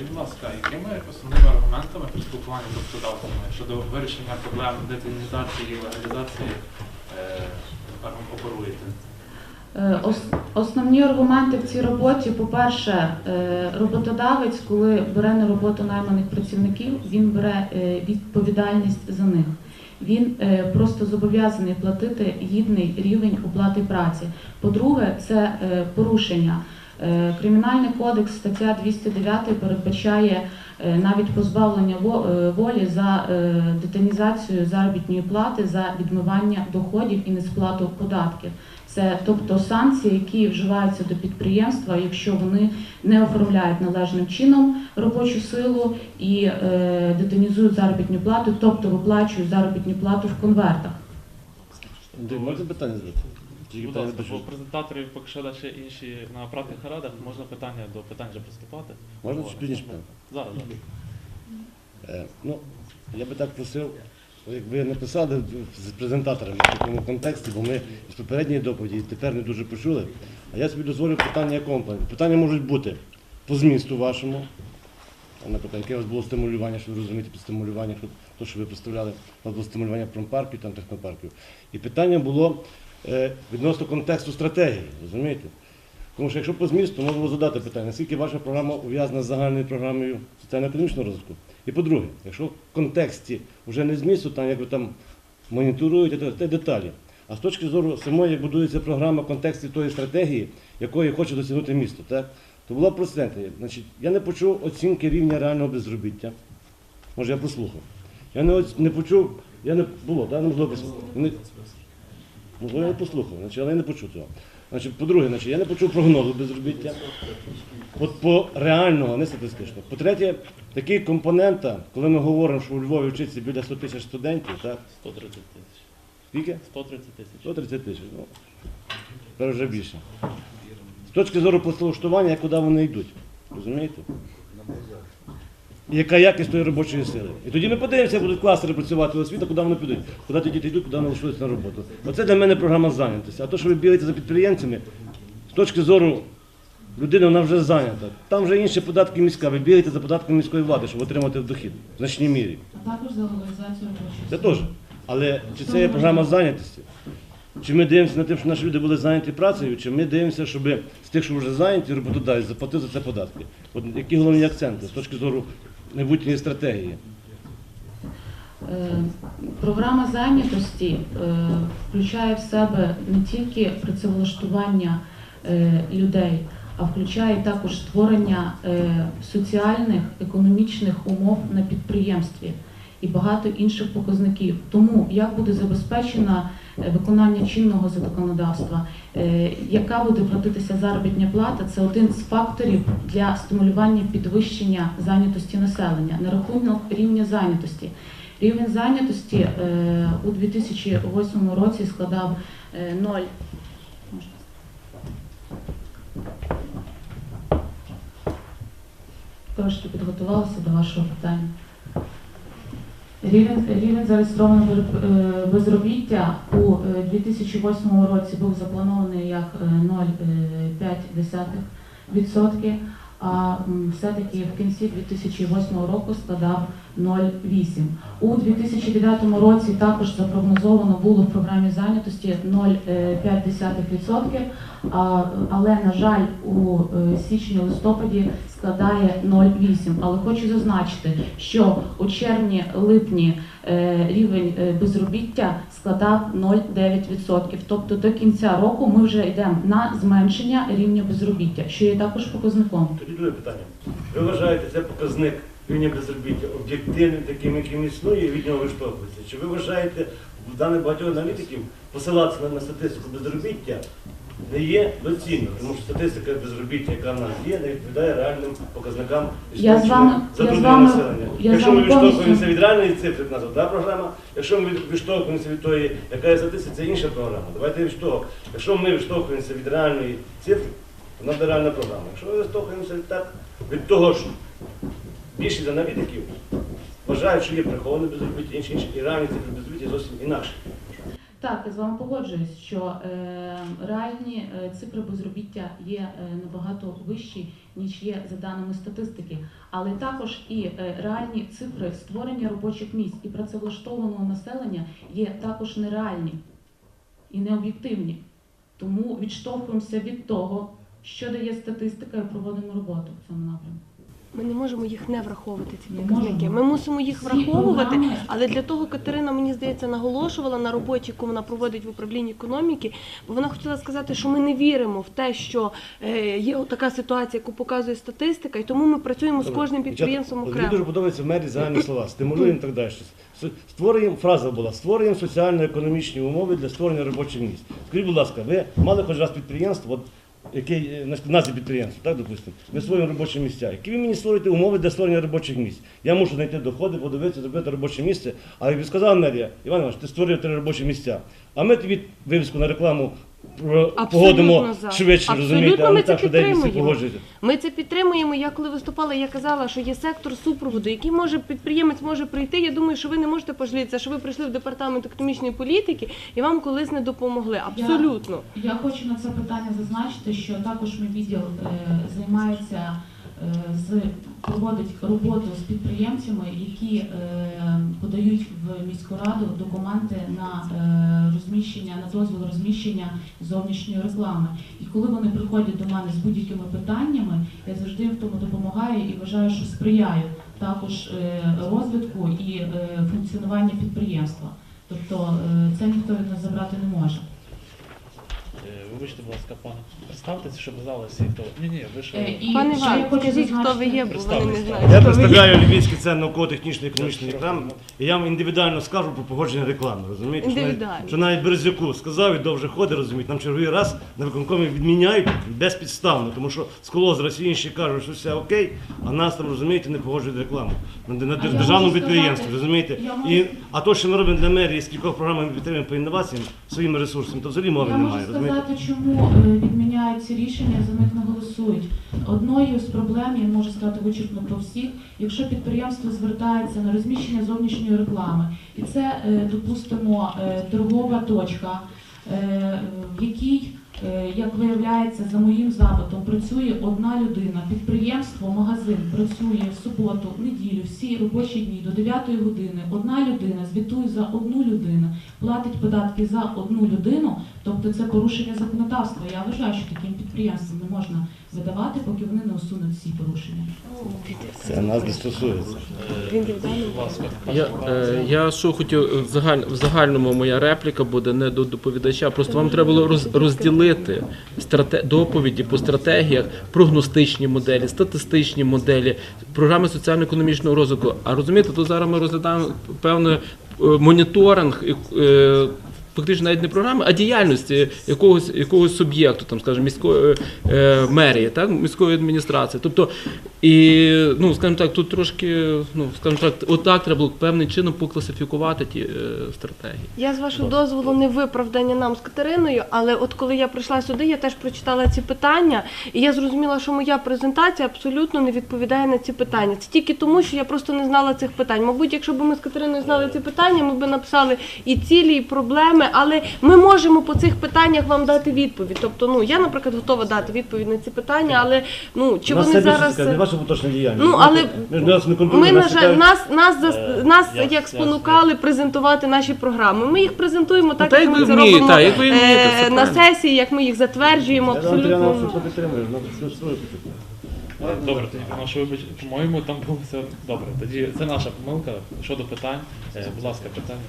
Скажіть, будь ласка, якими основними аргументами при спілкуванні з роботодавцями щодо вирішення проблем детінізації і легалізації е, оперуєте? Е, Основні аргументи в цій роботі, по-перше, е, роботодавець, коли бере на роботу найманих працівників, він бере відповідальність за них. Він просто зобов'язаний платити гідний рівень оплати праці. По-друге, це порушення. Е, Кримінальний кодекс, стаття 209 передбачає е, навіть позбавлення е, волі за е, заробітної плати за відмивання доходів і несплату податків. Це тобто санкції, які вживаються до підприємства, якщо вони не оформляють належним чином робочу силу і е, детонізують заробітну плату, тобто виплачують заробітну плату в конвертах. Андрій, питання задати? Будь ласка, бо презентаторів поки що далі інші на апаратних радах, можна питання до питань вже приступати. Можна чи пізніше питання? Зараз. Е, Ну, я би так просив, як ви написали з презентаторами в такому контексті, бо ми з попередньої доповіді тепер не дуже почули. А я собі дозволю питання якому плані. Питання можуть бути по змісту вашому. Наприклад, яке у вас було стимулювання, що ви розумієте під стимулювання, то, що ви представляли, у вас було стимулювання промпарків, там технопарків. І питання було відносно контексту стратегії, розумієте? Тому що якщо по змісту, можна було задати питання, наскільки ваша програма ув'язана з загальною програмою соціально-економічного розвитку. І по-друге, якщо в контексті вже не змісту, там як ви там моніторуєте, то це деталі. А з точки зору самої, як будується програма в контексті тої стратегії, якої хоче досягнути місто, так, то була. Значить, я не почув оцінки рівня реального безробіття. Може, я прослухав. Я не, не почув, я не було, так, не можливо Можливо, я не послухав, значить, але я не почув цього. Значить, по-друге, значить, я не почув прогнозу безробіття. От по реального, не статистичного. По-третє, такий компонента, коли ми говоримо, що у Львові вчиться біля 100 тисяч студентів, так? 130 тисяч. Скільки? 130 тисяч. 130 тисяч. Ну, тепер вже більше. З точки зору працевлаштування, куди вони йдуть. Розумієте? І яка якість тої робочої сили. І тоді ми подивимося, як будуть кластери працювати в освіта, куди вони підуть, куди ті діти йдуть, куди вони влаштуються на роботу. Оце для мене програма зайнятості. А то, що ви бігаєте за підприємцями, з точки зору людини, вона вже зайнята. Там вже інші податки міська. Ви бігаєте за податками міської влади, щоб отримати дохід в значній мірі. А також за легалізацію робочої Це теж. Але чи це є програма зайнятості? Чи ми дивимося на те, щоб наші люди були зайняті працею, чи ми дивимося, щоб з тих, що вже зайняті, роботодавець заплатив за це податки? От які головні акценти з точки зору майбутньої стратегії? Е, Програма зайнятості е, включає в себе не тільки працевлаштування е, людей, а включає також створення соціальних, економічних умов на підприємстві і багато інших показників. Тому як буде забезпечено е, виконання чинного законодавства, е, яка буде платитися заробітня плата, це один з факторів для стимулювання підвищення зайнятості населення на рахунок рівня зайнятості. Рівень зайнятості е, у 2008 році складав е, 0. Можна? Трошки підготувалася до вашого питання. Рівень, рівень зареєстрованого е, безробіття у е, 2008 році був запланований як е, 0,5%, а все-таки в кінці 2008 року складав 0,8. У 2009 році також запрогнозовано було в програмі зайнятості 0,5%, а, але, на жаль, у е, січні-листопаді складає 0,8. Але хочу зазначити, що у червні-липні е, рівень е, безробіття складав 0,9%. Тобто до кінця року ми вже йдемо на зменшення рівня безробіття, що є також показником. Тоді питання. Ви вважаєте це показник рівня безробіття об'єктивним, таким, яким існує, і від нього виштовхується? Чи ви вважаєте, в даних багатьох аналітиків посилатися на, статистику безробіття не є доцільно, тому що статистика безробіття, яка в нас є, не відповідає реальним показникам Я з вами- я з вами- населення. я з якщо вами ми відштовхуємося від реальної цифри, як назва та програма, якщо ми від- відштовхуємося від тої, яка є статистика, це інша програма. Давайте відштовхуємо. Якщо ми відштовхуємося від реальної цифри, реальна програма. Якщо ми відштовхуємося від, так, від того, що більшість аналітиків вважають, що є приховане безробіття, інші, інші, і цифри безробіття зовсім інакші. Так, я з вами погоджуюсь, що е, реальні е, цифри безробіття є е, набагато вищі, ніж є за даними статистики, але також і е, реальні цифри створення робочих місць і працевлаштованого населення є також нереальні і необ'єктивні. Тому відштовхуємося від того, що дає статистика, і проводимо роботу в цьому напрямку. Ми не можемо їх не враховувати, ці показники. Ми мусимо їх враховувати. Але для того Катерина, мені здається, наголошувала на роботі, яку вона проводить в управлінні економіки, бо вона хотіла сказати, що ми не віримо в те, що е, є така ситуація, яку показує статистика, і тому ми працюємо з кожним підприємством от Мені дуже подобаються в мері загальні слова. Стимулюємо і так далі. Створюємо, фраза була, створюємо соціально-економічні умови для створення робочих місць. Скажіть, будь ласка, ви мали хоч раз підприємство, от, яке е, значить, назві підприємства, так, допустимо, ми створюємо робочі місця. Які ви мені створюєте умови для створення робочих місць? Я мушу знайти доходи, подивитися, зробити робоче місце. А як сказав мерія, Іван Іванович, ти створює три робочі місця. А ми тобі вивіску на рекламу погодимо за. швидше, Абсолютно розумієте, а ми не це так, що деякі всі погоджуються. Ми це підтримуємо. Я коли виступала, я казала, що є сектор супроводу, який може підприємець може прийти. Я думаю, що ви не можете пожалітися, що ви прийшли в департамент економічної політики і вам колись не допомогли. Абсолютно. Я хочу на це питання зазначити, що також мій відділ е, займається з проводить роботу з підприємцями, які е, подають в міську раду документи на е, розміщення, на дозвіл розміщення зовнішньої реклами. І коли вони приходять до мене з будь-якими питаннями, я завжди в тому допомагаю і вважаю, що сприяю також е, розвитку і функціонуванню підприємства. Тобто це ніхто нас забрати не може. Е, Вибачте, будь ласка, пане, представтеся, щоб знали всі, хто. Ні, ні, ви що. Е, Пане ще Іван, я скажіть, хто ви є, бо вони не знають. Я представляю Львівський центр науково-технічний економічний екран, і я вам індивідуально скажу про погодження реклами. Розумієте? Що навіть, Індивідуально. що навіть Березюку сказав і довже ходить, розумієте, нам черговий раз на виконкомі відміняють безпідставно, тому що сколо з Росії інші кажуть, що все окей, а нас там, розумієте, не погоджують рекламу на, на я державному можу підприємстві, сказати- розумієте? я можу- І, а то, що ми робимо для мерії, з кількох програм ми підтримуємо по інноваціям своїми ресурсами, то взагалі мови Я можу немає. розумієте? Сказати, чому е, відміняють ці рішення, за них не голосують. Одною з проблем, я можу сказати вичерпно про всіх, якщо підприємство звертається на розміщення зовнішньої реклами, і це, е, допустимо, е, торгова точка, в якій, як виявляється, за моїм запитом працює одна людина, підприємство, магазин працює в суботу, в неділю, всі робочі дні до 9 години. Одна людина звітує за одну людину, платить податки за одну людину, тобто це порушення законодавства. Я вважаю, що таким підприємствам не можна видавати, поки вони не усунуть всі порушення. Це нас не стосується. Я, е, я що хотів в, загаль, в загальному моя репліка буде не до доповідача. Просто вам треба було роз, розділити страте, доповіді по стратегіях, прогностичні моделі, статистичні моделі, програми соціально-економічного розвитку. А розумієте, то зараз ми розглядаємо певний е, моніторинг. е, Фактично навіть не програми, а діяльності якогось якогось суб'єкту, там, скажімо, міської е, мерії, так, міської адміністрації. Тобто, і, ну, скажімо так, тут трошки, ну, скажімо так, отак треба було певним чином покласифікувати ті е, стратегії. Я з вашого дозволу не виправдання нам з Катериною, але от коли я прийшла сюди, я теж прочитала ці питання, і я зрозуміла, що моя презентація абсолютно не відповідає на ці питання. Це тільки тому, що я просто не знала цих питань. Мабуть, якщо б ми з Катериною знали ці питання, ми б написали і цілі, і проблеми, але ми можемо по цих питаннях вам дати відповідь. Тобто, ну я, наприклад, готова дати відповідь на ці питання, але ну чи нас вони зараз. не ваше поточне діяльність. Ну, але Ми нас не Ми, на нас жаль, нас, нас, зас- Е, нас я- як я- спонукали презентувати наші програми. Ми їх презентуємо так, та як як ми ви це вмієте, робимо так, як ви вмієте, е, все на правильно. сесії, як ми їх затверджуємо. Абсолютно. ну, це. Е, Добре, тоді, ну, що вибач, по-моєму, там було все добре. Тоді це наша помилка щодо питань. Е, Будь ласка, питання.